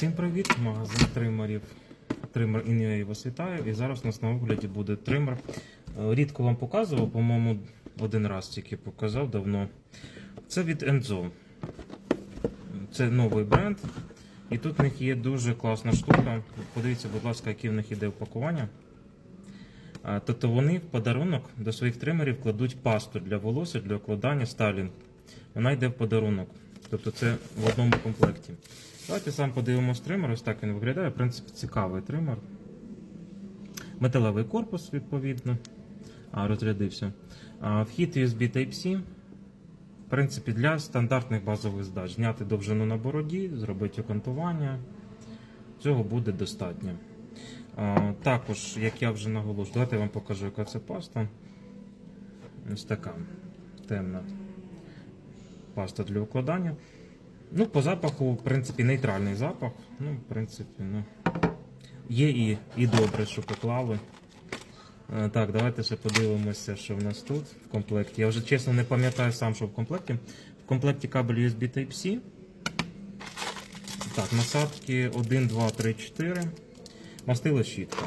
Всім привіт! Магазин тримерів. Тример Inua вас вітаю. І зараз у нас на огляді буде тример. Е, Рідко вам показував, по-моєму, один раз тільки показав давно. Це від Enzo. Це новий бренд. І тут в них є дуже класна штука. Подивіться, будь ласка, які в них іде упакування. Тобто вони в подарунок до своїх тримерів кладуть пасту для волосся, для укладання стайлінг. Вона йде в подарунок. Тобто це в одному комплекті. Давайте сам подивимось тример. Ось так він виглядає. В принципі, цікавий тример. Металевий корпус, відповідно. Розрядився. Вхід USB Type-C. В принципі, для стандартних базових задач. Зняти довжину на бороді, зробити окантування. Цього буде достатньо. Також, як я вже наголошую, давайте я вам покажу, яка це паста. Ось така темна паста для укладання. Ну, по запаху, в принципі, нейтральний запах. Ну, в принципі, ну. Є і, і добре, що поклали. Е, Так, давайте ще подивимося, що в нас тут в комплекті. Я вже чесно не пам'ятаю сам, що в комплекті. В комплекті кабель USB Type-C. Так, насадки 1, 2, 3, 4. Мастила щітка.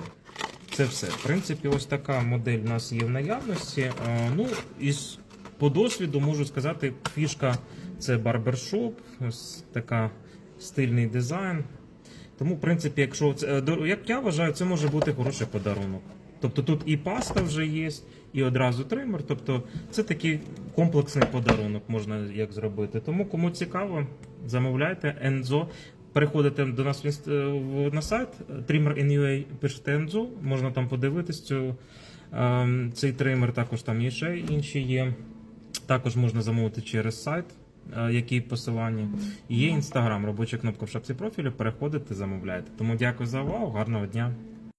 Це все. В принципі, ось така модель у нас є в наявності. Е, Ну, із, по досвіду можу сказати, фішка це барбершоп, ось така стильний дизайн. Тому, в принципі, якщо це, е, як я вважаю, це може бути хороший подарунок. Тобто тут і паста вже є, і одразу тример. Тобто це такий комплексний подарунок можна як зробити. Тому кому цікаво, замовляйте Enzo. Переходите до нас е, на сайт trimmer.in.ua, пишете Enzo, можна там подивитись цю, ем, цей тример, також там є ще інші є. Також можна замовити через сайт, е, який посилання. Є інстаграм, робоча кнопка в шапці профілю. Переходите, замовляйте. Тому дякую за увагу, гарного дня.